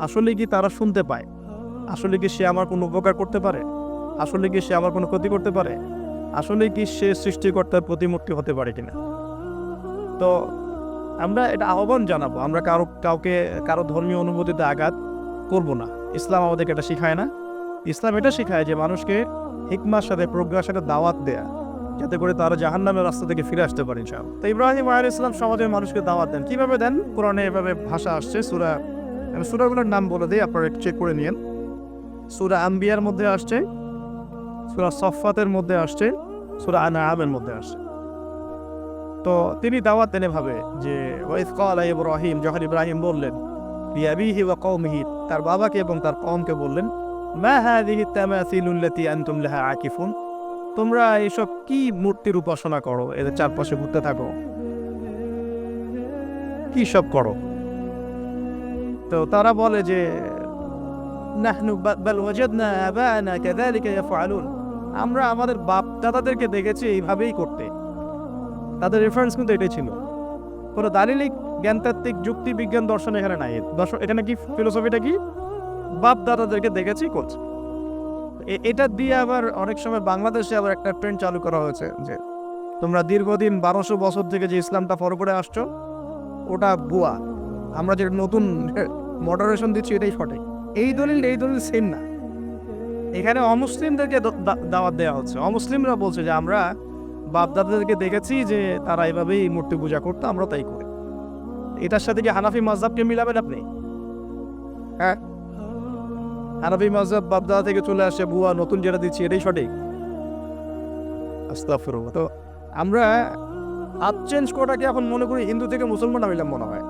আসলে কি তারা শুনতে পায়? আসলে কি সে আমার কোনো উপকার করতে পারে? আসলে কি সে আমার কোনো ক্ষতি করতে পারে? আসলে কি সে সৃষ্টিকর্তার প্রতিমূর্তি হতে পারে কিনা? তো আমরা এটা আহ্বান জানাব। আমরা কারও, কাউকে, কারও ধর্মীয় অনুভূতিতে আঘাত করব না। ইসলাম আমাদেরকে এটা শেখায় না। ইসলাম এটা শেখায় যে মানুষকে হিকমার সাথে, প্রজ্ঞার সাথে দাওয়াত দেয়া, যাতে করে তারা জাহান্নামের রাস্তা থেকে ফিরে আসতে পারেন ইনশাআল্লাহ। তো ইব্রাহিম আয়াল ইসলাম সমাজের মানুষকে দাওয়াত দেন। কীভাবে দেন? কোরআনে এভাবে ভাষা আসছে। সুরা আমি সুরাগুলোর নাম বলে দিই, আপনারা চেক করে নিন সুরা আম্বিয়ার মধ্যে আসছে, সুরা সফাতের মধ্যে আসছে, সুরা আনামের মধ্যে আসছে। তো তিনি দাওয়াত দেন এভাবে যে ওয়াইস কালা ইব্রাহিম, যখন ইব্রাহিম বললেন লিয়াবিহি ওয়া কওমিহি, তার বাবাকে এবং তার কওমকে বললেন, মা হাদিহি তামাসিলুল্লাতি আনতুম লাহা আকিফুন, তোমরা এসব কি মূর্তির উপাসনা করো? এদের চারপাশে ঘুরতে থাকো। কি সব করো? তো তারা বলে যে আমরা আমাদের বাপ দাদাদেরকে দেখেছি এইভাবেই করতে। তাদের রেফারেন্স কিন্তু এটাই ছিল। কোনো দালিলিক জ্ঞানতাত্ত্বিক যুক্তি বিজ্ঞান দর্শন এখানে নাই। দর্শন এখানে কি ফিলোসফিটা কি? বাপ দাদাদেরকে দেখেছি করছে এটা দিয়ে আবার অনেক সময় বাংলাদেশে আবার একটা ট্রেন্ড চালু করা হয়েছে যে, তোমরা দীর্ঘদিন বারোশো বছর থেকে যে ইসলামটা ফলো করে আসছো, ওটা বুয়া। আমরা যে নতুন মডারেশন দিচ্ছি, এটাই সঠিক। এই দলিল এই দলিল সেম না। এখানে অমুসলিমদেরকে দাওয়াত দেওয়া হচ্ছে। অমুসলিমরা বলছে যে, আমরা বাপদাদাদেরকে দেখেছি যে, তারা এভাবেই মূর্তি পূজা করতো, আমরা তাই করি। এটার সাথে কি হানাফি মজাবকে মিলাবেন আপনি? হ্যাঁ? হানাফি মজাব বাপদাদা থেকে চলে আসে, বুয়া, নতুন যেটা দিচ্ছি, এটাই সঠিক। আস্তাগফিরুল্লাহ। তো আমরা হাত চেঞ্জ করাটাকে এখন মনে করি হিন্দু থেকে মুসলমান হইলাম মনে হয়।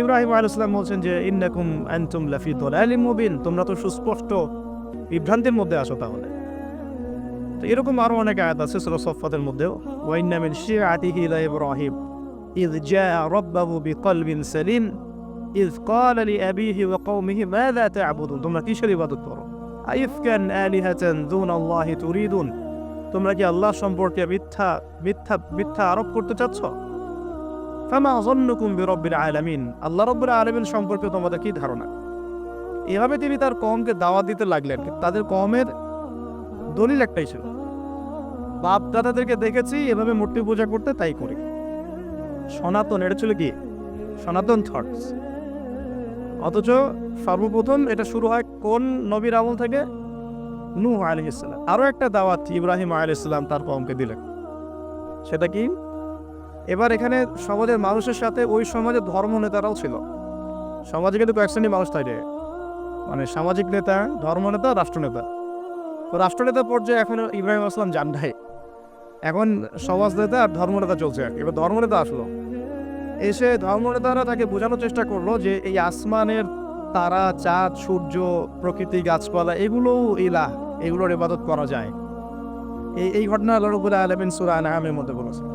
ইব্রাহিম আল ইসলাম বলছেন যে ইন্নাকুম আনতুম লাফি দলালিম মুবিন তোমরা তো সুস্পষ্ট বিভ্রান্তির মধ্যে আসো তাহলে তো এরকম আরো অনেক আয়াত আছে সূরা সফফাতের মধ্যেও ওয়াইন্না মিন শিআতিহি লা ইব্রাহিম إذ جاء ربه بقلب سليم إذ قال لأبيه وقومه ماذا تعبدون তোমরা কিসের ইবাদত করো আইফকান আলিহাতান দুন আল্লাহি তুরিদুন তোমরা কি আল্লাহ সম্পর্কে মিথ্যা মিথ্যা মিথ্যা আরোপ করতে চাচ্ছ ফামা জন্নুকুম বিরব্বিল আলামিন। আল্লাহ রব্বুল আলামিন সম্পর্কে তোমাদের কি ধারণা? এভাবে তিনি তার কমকে দাওয়াত দিতে লাগলেন। তাদের কমের দলিল একটাই ছিল। বাপ দাদাদেরকে দেখেছি, এভাবে মূর্তি পূজা করতে তাই করি। সনাতন, এটা ছিল কি? সনাতন থটস অথচ সর্বপ্রথম এটা শুরু হয় কোন নবীর আমল থেকে? নূহ আলহ ইসলাম আরও একটা দাওয়াত ইব্রাহিম আল ইসলাম তার কমকে দিলেন। সেটা কি? এবার এখানে সমাজের মানুষের সাথে ওই সমাজের ধর্ম নেতারাও ছিল। সমাজে কিন্তু কয়েক শ্রেণি মানুষ থাকে। মানে সামাজিক নেতা ধর্মনেতা রাষ্ট্রনেতা তো রাষ্ট্রনেতা পর্যায়ে এখন ইব্রাহিম আসলাম যান নাই। এখন সমাজ নেতা আর ধর্মনেতা চলছে। আর। এবার ধর্মনেতা আসলো। এসে ধর্মনেতারা তাকে বোঝানোর চেষ্টা করল যে এই আসমানের তারা, চাঁদ, সূর্য, প্রকৃতি, গাছপালা, এগুলোও ইলাহ এগুলোর ইবাদত করা যায়। এই এই ঘটনা আল্লাহ আলমিন সুরা আনামের মধ্যে বলেছে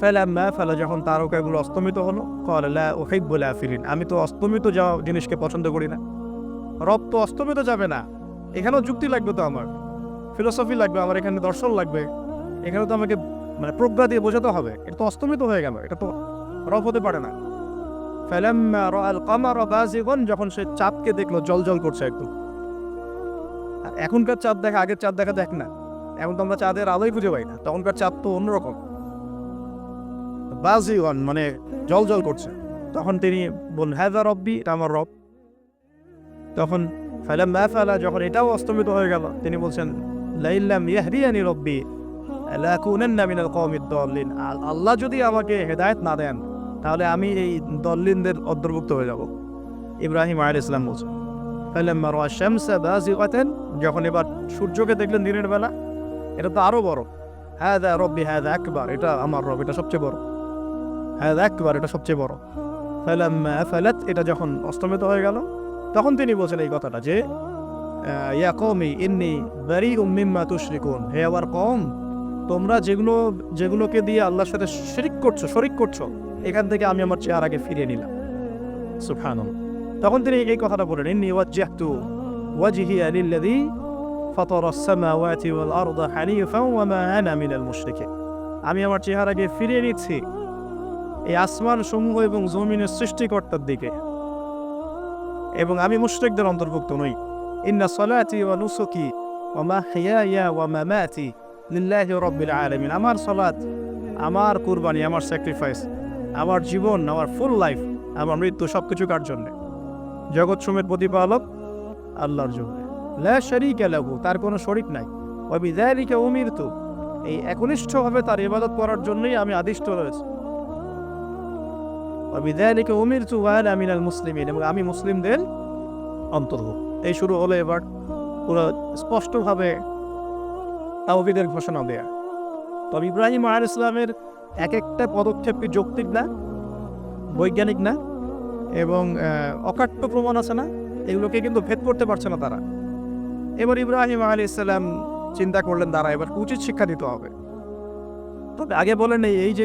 ফেলাম্মা ফেলা যখন তারকাগুলো অস্তমিত হলো কলা বলে আফিরিন আমি তো অস্তমিত যাওয়া জিনিসকে পছন্দ করি না। রব তো অস্তমিত যাবে না। এখানেও যুক্তি লাগবে তো আমার। ফিলোসফি লাগবে, আমার এখানে দর্শন লাগবে। এখানে তো আমাকে মানে প্রজ্ঞা দিয়ে বোঝাতে হবে। এটা তো অস্তমিত হয়ে গেল, এটা তো রব হতে পারে না। ফালাম্মা রাআল কামারা বাজিগান, যখন সে চাঁদকে দেখল জল জল করছে একদম। আর এখনকার চাঁদ দেখা, আগের চাঁদ দেখা দেখ না। এখন তো আমরা চাঁদের আলোই খুঁজে পাই না। তখনকার চাঁদ তো অন্যরকম। বাজিগান মানে জল জল করছে। তখন তিনি বললেন হ্যাঁ রব্বি, এটা আমার রব। তখন ফালাম্মা ফালা যখন এটাও অস্তমিত হয়ে গেল, তিনি বলছেন লাইল্লাম ইয়াহদিয়ানি রব্বি আল্লাহ যদি আমাকে হেদায়েত না দেন, তাহলে আমি এই দল্লিনদের অন্তর্ভুক্ত হয়ে যাব। ইব্রাহিম আল ইসলাম বলছেন শামসা বাজিগাতান, যখন এবার সূর্যকে দেখলেন দিনের বেলা, এটা তো আরও বড় হ্যাঁ রব্বি হ্যাঁ একবার এটা আমার রব, এটা সবচেয়ে বড়। হ্যাঁ আকবার এটা সবচেয়ে বড়। ফালাত এটা যখন অস্তমিত হয়ে গেল, তখন তিনি বলছেন এই কথাটা যে ইয়া কওমি ইন্নি বারিউম মিম্মা তুশরিকুন। হে আমার কম তোমরা যেগুলো, যেগুলোকে দিয়ে আল্লাহর সাথে শিরিক করছ, শরিক করছ, এখান থেকে আমি আমার চেহারাকে ফিরিয়ে নিলাম। সুবহানাল্লাহ। তখন তিনি এই কথাটা বলেন ইন্নি ওয়াজ্জাহতু ওয়াজহিয়া লিল্লাযী ফাতার আস-সামাওয়াতি ওয়াল আরদা হানিফান ওয়া মা আনা মিনাল মুশরিকিন। আমি আমার চেহারাকে ফিরিয়ে নিচ্ছি এই আসমান সমূহ এবং জমিনের সৃষ্টিকর্তার দিকে। এবং আমি মুশরিকদের অন্তর্ভুক্ত নই। ইন্না সলাতি ওয়া নুসুকি ওয়া মাহইয়ায়া ওয়া মামাতি লিল্লাহি রাব্বিল আলামিন। আমার সলাত আমার কুরবানি, আমার স্যাক্রিফাইস আমার জীবন, আমার ফুল লাইফ আমার মৃত্যু সব কিছু কার জন্যে? জগৎ সুমের প্রতিপালক আল্লাহর জন্য। লা শারীকা লাহু, তার কোনো শরিক নাই। ওয়া বিযালিকা উমিরতু, এই একনিষ্ঠভাবে তার ইবাদত করার জন্যই আমি আদিষ্ট রয়েছি। ওয়া বিযালিকা উমিরতু ওয়া আনা মিনাল মুসলিমিন এবং আমি মুসলিমদের অন্তর্ভুক্ত। এই শুরু হলো এবার পুরো স্পষ্টভাবে তাওহিদের ঘোষণা দেয়া। তবে ইব্রাহিম আল ইসলামের এক একটা পদক্ষেপ কি যৌক্তিক না? বৈজ্ঞানিক না? এবং অকাট্য প্রমাণ আছে না? এগুলোকে কিন্তু ভেদ করতে পারছে না তারা। এবার ইব্রাহিম আলী ইসলাম চিন্তা করলেন তারা এবার উচিত শিক্ষা দিতে হবে। তবে আগে বলেন এই যে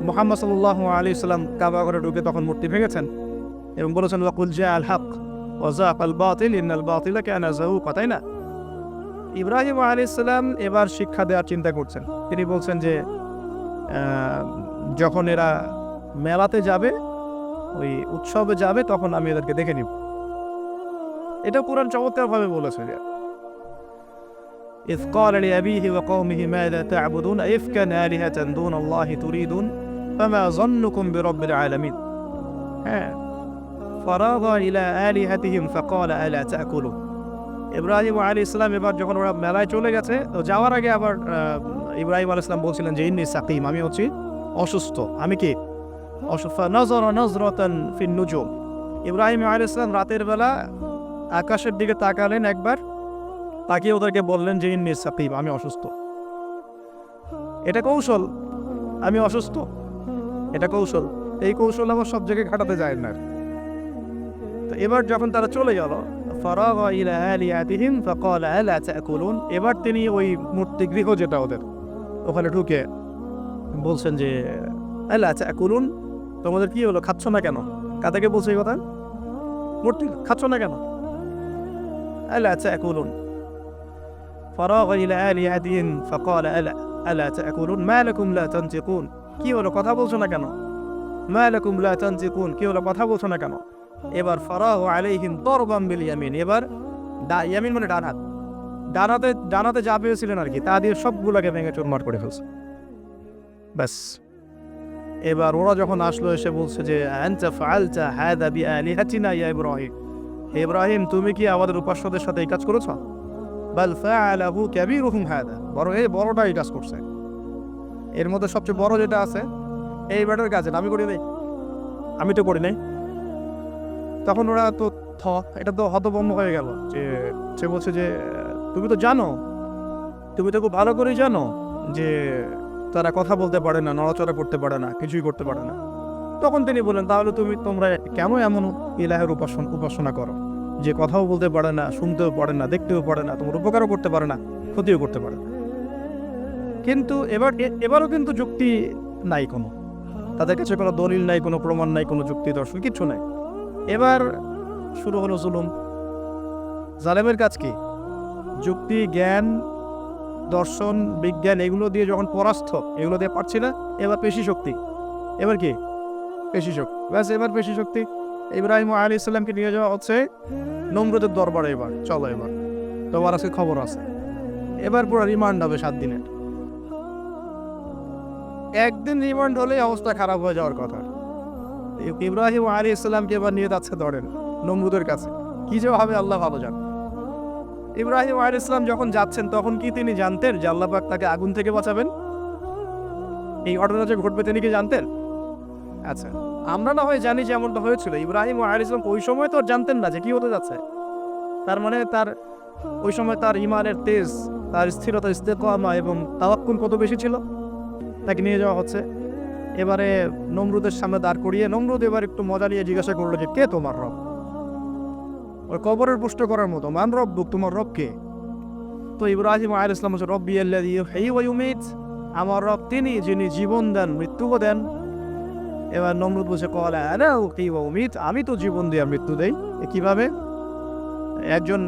মোহাম্মদ সাল্লাহ আলী ইসলাম কাবা ঘরে ঢুকে তখন মূর্তি ভেঙেছেন এবং বলেছেন ওয়াকুল জা আল হক ওজাক আল বাতিল ইন্নাল বাতিলা কেন তাই না ইব্রাহিম আলী ইসলাম এবার শিক্ষা দেওয়ার চিন্তা করছেন তিনি বলছেন যে আহ, যখন এরা মেলাতে যাবে ওই উৎসবে যাবে তখন আমি এদেরকে দেখে নিব এটা কোরআন চমৎকারভাবে বলেছে যে إذ قال لأبيه وقومه ماذا تعبدون إفكا آلهة دون الله تريدون ফামা জন্নুকুম বিরব্বিল আলামিন হ্যাঁ। ফারাগা ইলা আলিহাতিহিম ফাকালা আলা তাকুলু ইব্রাহিম আলী ইসলাম এবার যখন ওরা মেলায় চলে গেছে তো যাওয়ার আগে আবার ইব্রাহিম আলী ইসলাম বলছিলেন যে ইন্নি সাকিম আমি হচ্ছি অসুস্থ। আমি কি? অসুস্থ। নজর নজরতন ফিন নুজুম। ইব্রাহিম আলী ইসলাম রাতের বেলা আকাশের দিকে তাকালেন একবার। তাকিয়ে ওদেরকে বললেন যে ইন্নি সাকিম আমি অসুস্থ। এটা কৌশল। আমি অসুস্থ। এটা কৌশল। এই কৌশল আবার সব জায়গায় খাটাতে যায় না। তো এবার যখন তারা চলে গেল এবার তিনি ওই মূর্তি গৃহ যেটা ওদের, ওখানে ঢুকে বলছেন যে, আলা তাকুলুন, তোমাদের কি হলো? খাচ্ছ না কেন? কাদেরকে বলছে এই কথা? মূর্তি খাচ্ছ না কেন? আলা তাকুলুন। ফরাগ ইলা আলিয়াতিহিম ফাকাল, আলা আলা তাকুলুন, মা লাকুম লা তানতিকুন। কি হলো? কথা বলছো না কেন? মা লাকুম লা তানতিকুন কি হলো? কথা বলছো না কেন? এবার ফরাহ আলাইহিম তরবাম বিল ইয়ামিন, এবার ডা- ইয়ামিন মানে ডান হাত। ডানাতে ডানাতে যা পেয়েছিলেন আর কি, তা দিয়ে সবগুলোকে ভেঙে চুরমার করে ফেলছে। ব্যাস। এবার ওরা যখন আসলো, এসে বলছে যে, আনতা ফাআলতা হাদা বিআলিহাতিনা ইয়া ইব্রাহিম। ইব্রাহিম, তুমি কি আমাদের উপাস্যদের সাথে এই কাজ করেছ? বাল ফাআলাহু কাবীরুহুম হাদা বড় এই বড়টা এই কাজ করছে। এর মধ্যে সবচেয়ে বড় যেটা আছে এই ব্যাটার কাজ আমি করি নাই। আমি তো করি নাই। তখন ওরা তো থ এটা তো হতভম্ব হয়ে গেল যে সে বলছে যে তুমি তো জানো তুমি তো খুব ভালো করেই জানো যে তারা কথা বলতে পারে না নড়াচড়া করতে পারে না কিছুই করতে পারে না। তখন তিনি বলেন তাহলে তুমি তোমরা কেন এমন ইলাহের উপাসন উপাসনা করো? যে কথাও বলতে পারে না শুনতেও পারে না দেখতেও পারে না তোমার উপকারও করতে পারে না ক্ষতিও করতে পারে না। কিন্তু এবার এবারও কিন্তু যুক্তি নাই কোনো। তাদের কাছে কোনো দলিল নাই, কোনো প্রমাণ নাই, কোনো যুক্তি দর্শন, কিচ্ছু নাই। এবার শুরু হলো জুলুম। জালেমের কাজ কি? যুক্তি, জ্ঞান, দর্শন, বিজ্ঞান, এগুলো দিয়ে যখন পরাস্ত, এগুলো দিয়ে পারছি না, এবার পেশি শক্তি। এবার কি? পেশি শক্তি। ব্যাস, এবার পেশি শক্তি। ইব্রাহিম আলী ইসলামকে নিয়ে যাওয়া হচ্ছে নমরুদের দরবারে এবার। চলো এবার। তোমার আজকে খবর আছে। এবার পুরো রিমান্ড হবে সাত দিনের। একদিন রিমান্ড হলেই অবস্থা খারাপ হয়ে যাওয়ার কথা। ইব্রাহিম আলী ইসলামকে এবার নিয়ে যাচ্ছে ধরেন, নমরুদের কাছে। কি যে হবে, আল্লাহ ভালো জান। ইব্রাহিম আলী ইসলাম যখন যাচ্ছেন, তখন কি তিনি জানতেন যে আল্লাহ পাক তাকে আগুন থেকে বাঁচাবেন? এই ঘটনা যে ঘটবে, তিনি কি জানতেন? আচ্ছা আমরা না হয় জানি যে এমনটা হয়েছিল। ইব্রাহিম আলী ইসলাম ওই সময় তো জানতেন না যে কি হতে যাচ্ছে। তার মানে তার, ওই সময় তার ইমানের তেজ, তার স্থিরতা, ইস্তেকামা এবং তাওয়াক্কুল কত বেশি ছিল? তাকে নিয়ে যাওয়া হচ্ছে। এবারে নমরুদের সামনে দাঁড় করিয়ে নমরুদ এবার একটু মজা নিয়ে জিজ্ঞাসা করল যে, কে তোমার রব? ওই কবরের পুষ্ট করার মতো, মান রব বুক তোমার রব কে? তো ইব্রাহিম আয়ের ইসলাম হচ্ছে রব্বি আল্লাহ হেই ওয়ুমিত আমার রব তিনি যিনি জীবন দেন, মৃত্যুও দেন। এবার নমরুদ বসে কলা আরে কি উমিত, আমি তো জীবন দিয়ে মৃত্যু দেই। কীভাবে? একজন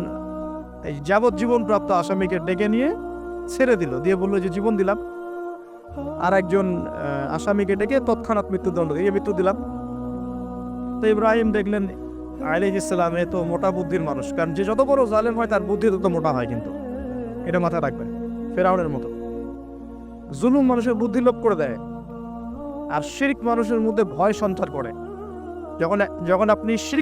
এই যাবজ্জীবন প্রাপ্ত আসামিকে ডেকে নিয়ে ছেড়ে দিল, দিয়ে বলল যে, জীবন দিলাম। আর একজন আসামিকে ডেকে তৎক্ষণাৎ মৃত্যুদণ্ড দিয়ে মৃত্যু দিলাম। তো ইব্রাহিম দেখলেন আলিহ ইসলাম এ তো মোটা বুদ্ধির মানুষ। কারণ যে যত বড় জালেম হয়, তার বুদ্ধি তত মোটা হয় কিন্তু। এটা মাথায় রাখবেন, ফেরাউনের মতো। জুলুম মানুষের বুদ্ধি লোপ করে দেয়, আর শিরিক মানুষের মধ্যে ভয় সঞ্চার করে। যখন যখন আপনি শিরিক